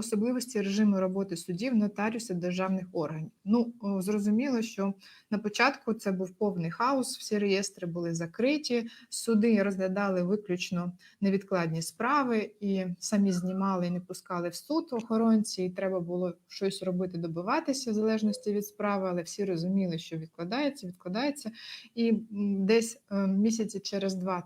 особливості режиму роботи судів, нотаріусів державних органів. Ну, зрозуміло, що на початку це був повний хаос, всі реєстри були закриті, суди розглядали виключно невідкладні справи і самі знімали і не пускали в суд охоронці, і треба було щось робити, добиватися в залежності від справи, але всі розуміли, що відкладається, відкладається. І десь е, місяці через 2-3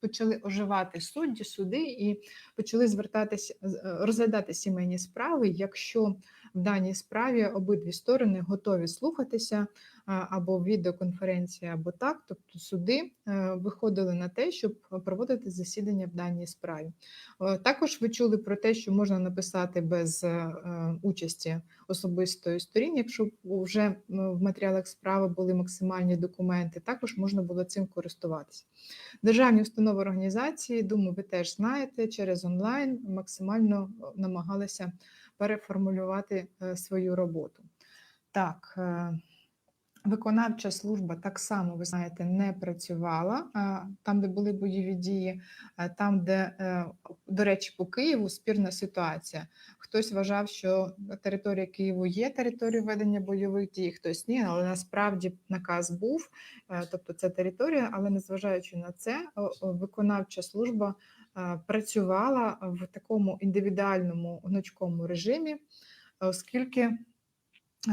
почали оживати судді, суди і почали звертатися е, розглядати сімейні справи, якщо в даній справі обидві сторони готові слухатися або в відеоконференції, або так. Тобто суди е, виходили на те, щоб проводити засідання в даній справі. Е, Також ви чули про те, що можна написати без е, е, участі особистої сторін, якщо вже в матеріалах справи були максимальні документи, також можна було цим користуватися. Державні установи організації, думаю, ви теж знаєте, через онлайн максимально е, намагалися переформулювати е, свою роботу. Так, е, виконавча служба так само, ви знаєте, не працювала там, де були бойові дії, там, де, е, до речі, по Києву спірна ситуація. Хтось вважав, що територія Києву є територією ведення бойових дій, хтось ні, але насправді наказ був, е, тобто це територія, але незважаючи на це, виконавча служба е, працювала в такому індивідуальному гнучкому режимі, оскільки е,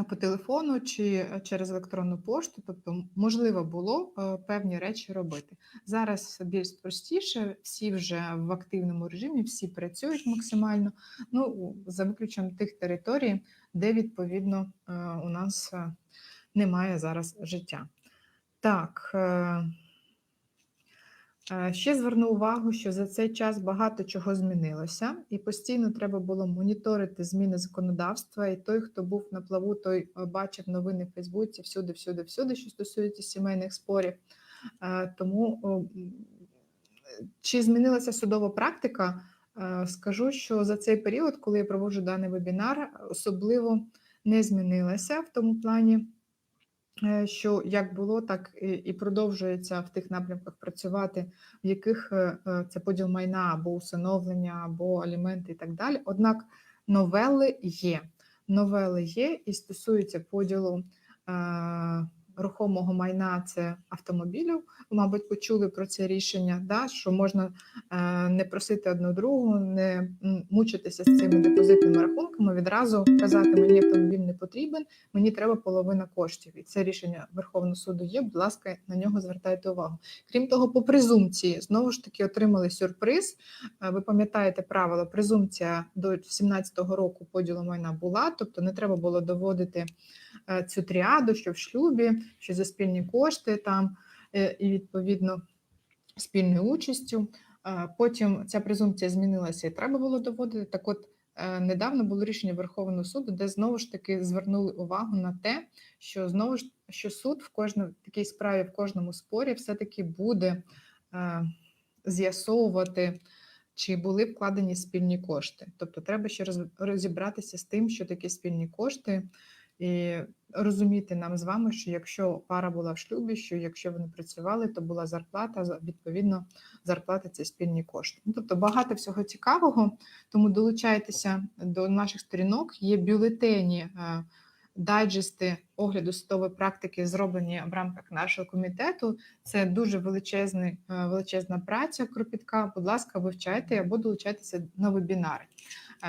по телефону чи е, через електронну пошту, тобто можливо було е, певні речі робити. Зараз більш простіше, всі вже в активному режимі, всі працюють максимально. Ну за виключенням тих територій, де відповідно е, у нас е, немає зараз життя. Так. Е, Ще зверну увагу, що за цей час багато чого змінилося, і постійно треба було моніторити зміни законодавства. І той, хто був на плаву, той е, бачив новини в Фейсбуці всюди, всюди, всюди, що стосується сімейних спорів. Е, Тому чи змінилася судова практика? Скажу, що за цей період, коли я проводжу даний вебінар, особливо не змінилася в тому плані що як було, так і і продовжується в тих напрямках працювати, в яких е, е, це поділ майна або усиновлення, або аліменти і так далі. Однак новели є. Новели є і стосуються поділу е, рухомого майна це автомобілів. Мабуть, почули про це рішення, да, що можна е, не просити одну другу, не мучитися з цими депозитними рахунками, відразу казати, мені автомобіль не потрібен, мені треба половина коштів. І це рішення Верховного суду є. Будь ласка, на нього звертайте увагу. Крім того, по презумпції знову ж таки отримали сюрприз. Е, Ви пам'ятаєте правило, презумпція до 17-го року поділу майна була, тобто не треба було доводити е, цю тріаду, що в шлюбі, що за спільні кошти там е, і відповідно спільною участю. Потім ця презумпція змінилася і треба було доводити. Так от е, недавно було рішення Верховного суду, де знову ж таки звернули увагу на те, що знову ж що суд в кожному такій справі, в кожному спорі все-таки буде е, з'ясовувати, чи були вкладені спільні кошти. Тобто треба ще розібратися з тим, що таке спільні кошти, і розуміти нам з вами, що якщо пара була в шлюбі, що якщо вони працювали, то була зарплата, відповідно, зарплата це спільні кошти. Ну, тобто багато всього цікавого, тому долучайтеся до наших сторінок. Є бюлетені, е, дайджести огляду судової практики, зроблені в рамках нашого комітету. Це дуже величезний, е, величезна праця, кропітка. Будь ласка, вивчайте або долучайтеся на вебінари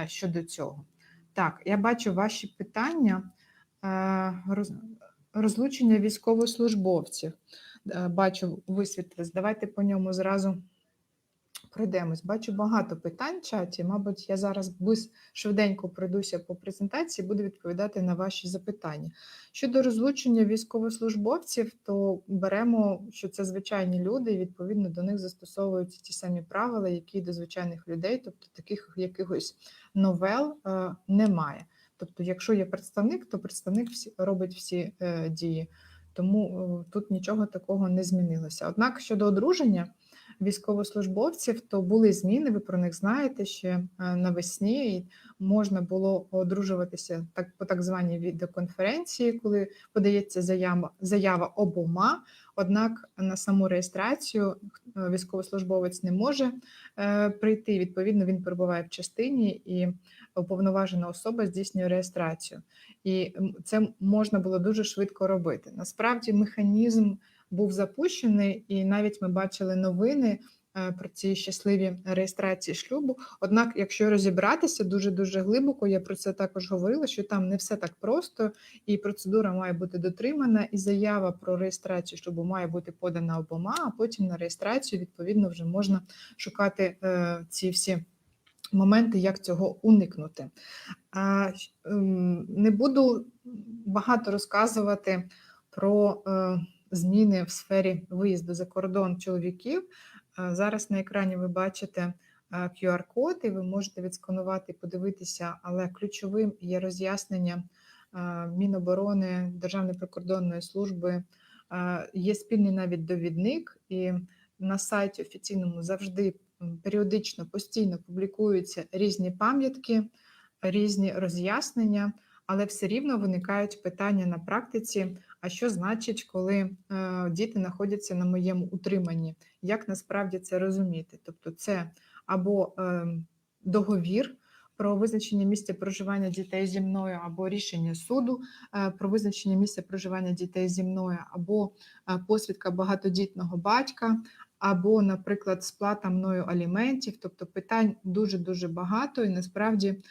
е, щодо цього. Так, я бачу ваші питання. Роз- Розлучення військовослужбовців. Е, Бачу, висвітлились. Давайте по ньому зразу пройдемось. Бачу багато питань в чаті. Мабуть, я зараз швиденько пройдуся по презентації, буду відповідати на ваші запитання. Щодо розлучення військовослужбовців, то беремо, що це звичайні люди, і відповідно до них застосовуються ті самі правила, які до звичайних людей, тобто таких якихось новел е, немає. Тобто, якщо є представник, то представник всі, робить всі е, дії. Тому е, тут нічого такого не змінилося. Однак щодо одруження військовослужбовців, то були зміни, ви про них знаєте ще е, навесні. Можна було одружуватися так по так званій відеоконференції, коли подається заява, заява обома. Однак на саму реєстрацію е, військовослужбовець не може е, прийти. Відповідно, він перебуває в частині і уповноважена особа здійснює реєстрацію. І це можна було дуже швидко робити. Насправді механізм був запущений, і навіть ми бачили новини про ці щасливі реєстрації шлюбу. Однак, якщо розібратися дуже дуже глибоко, я про це також говорила, що там не все так просто, і процедура має бути дотримана, і заява про реєстрацію шлюбу має бути подана обома, а потім на реєстрацію відповідно вже можна шукати е, ці всі. Моменти, як цього уникнути. А, ем, Не буду багато розказувати про е, зміни в сфері виїзду за кордон чоловіків. Зараз на екрані ви бачите QR-код, і ви можете відсканувати і подивитися, але ключовим є роз'яснення Міноборони Державної прикордонної служби. Є спільний навіть довідник, і на сайті офіційному завжди періодично постійно публікуються різні пам'ятки, різні роз'яснення, але все рівно виникають питання на практиці. А що значить, коли е, діти знаходяться на моєму утриманні? Як насправді це розуміти? Тобто, це або е, договір про визначення місця проживання дітей зі мною, або рішення суду е, про визначення місця проживання дітей зі мною, або посвідка багатодітного батька, або, наприклад, сплата мною аліментів. Тобто питань дуже дуже багато, і насправді.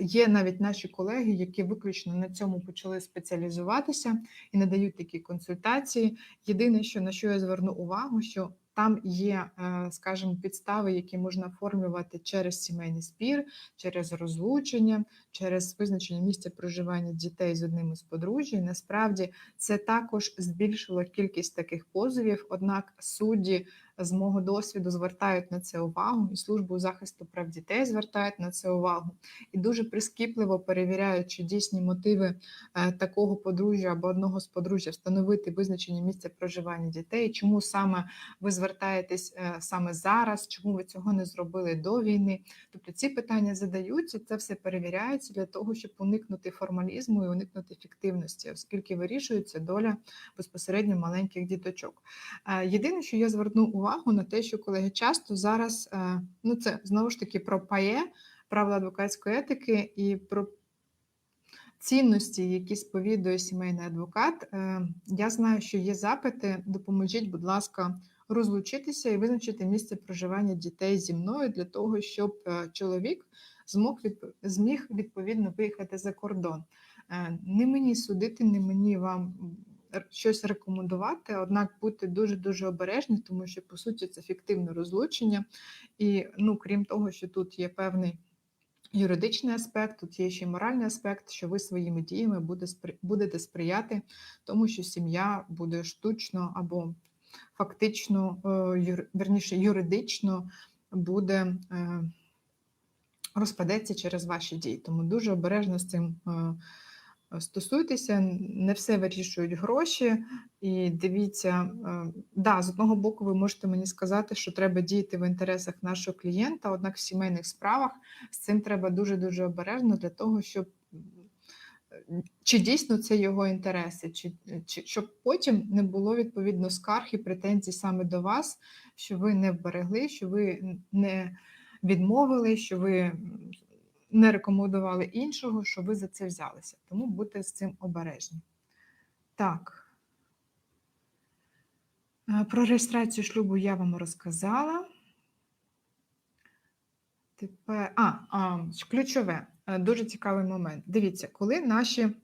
Є навіть наші колеги, які виключно на цьому почали спеціалізуватися і надають такі консультації. Єдине, що на що я зверну увагу, що там є, е, скажімо, підстави, які можна оформлювати через сімейний спір, через розлучення, через визначення місця проживання дітей з одним із подружжя. Насправді це також збільшило кількість таких позовів. Однак судді з мого досвіду звертають на це увагу, і службу захисту прав дітей звертають на це увагу і дуже прискіпливо перевіряють, чи дійсні мотиви е, такого подружжя або одного з подружжя встановити визначення місця проживання дітей, чому саме ви звертаєтесь е, саме зараз, чому ви цього не зробили до війни. Тобто ці питання задаються, це все перевіряється для того, щоб уникнути формалізму і уникнути фіктивності, оскільки вирішується доля безпосередньо маленьких діточок. Е, Єдине, що я зверну увагу на те, що колеги часто зараз, е, ну це знову ж таки про ПАЄ, правила адвокатської етики і про цінності, які сповідує сімейний адвокат. Е, Я знаю, що є запити. Допоможіть, будь ласка, розлучитися і визначити місце проживання дітей зі мною для того, щоб е, чоловік змог зміг відповідно виїхати за кордон. Не мені судити, не мені вам щось рекомендувати, однак будьте дуже дуже обережні, тому що по суті це фіктивне розлучення. І ну, крім того, що тут є певний юридичний аспект, тут є ще й моральний аспект, що ви своїми діями будете сприяти тому, що сім'я буде штучно або фактично, е, верніше, юридично буде е, розпадеться через ваші дії. Тому дуже обережно з цим е, стосуйтеся. Не все вирішують гроші. І дивіться, е, да, з одного боку, ви можете мені сказати, що треба діяти в інтересах нашого клієнта, однак в сімейних справах з цим треба дуже дуже обережно для того, щоб чи дійсно це його інтереси, чи, чи щоб потім не було відповідно скарг і претензій саме до вас, що ви не вберегли, що ви не відмовили, що ви не рекомендували іншого, що ви за це взялися. Тому будьте з цим обережні. Так. Е, Про реєстрацію шлюбу я вам розказала. Тепер, а, а ключове, е, дуже цікавий момент. Дивіться, коли наші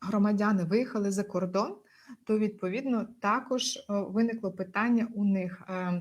громадяни виїхали за кордон, то відповідно також е, виникло питання у них. е,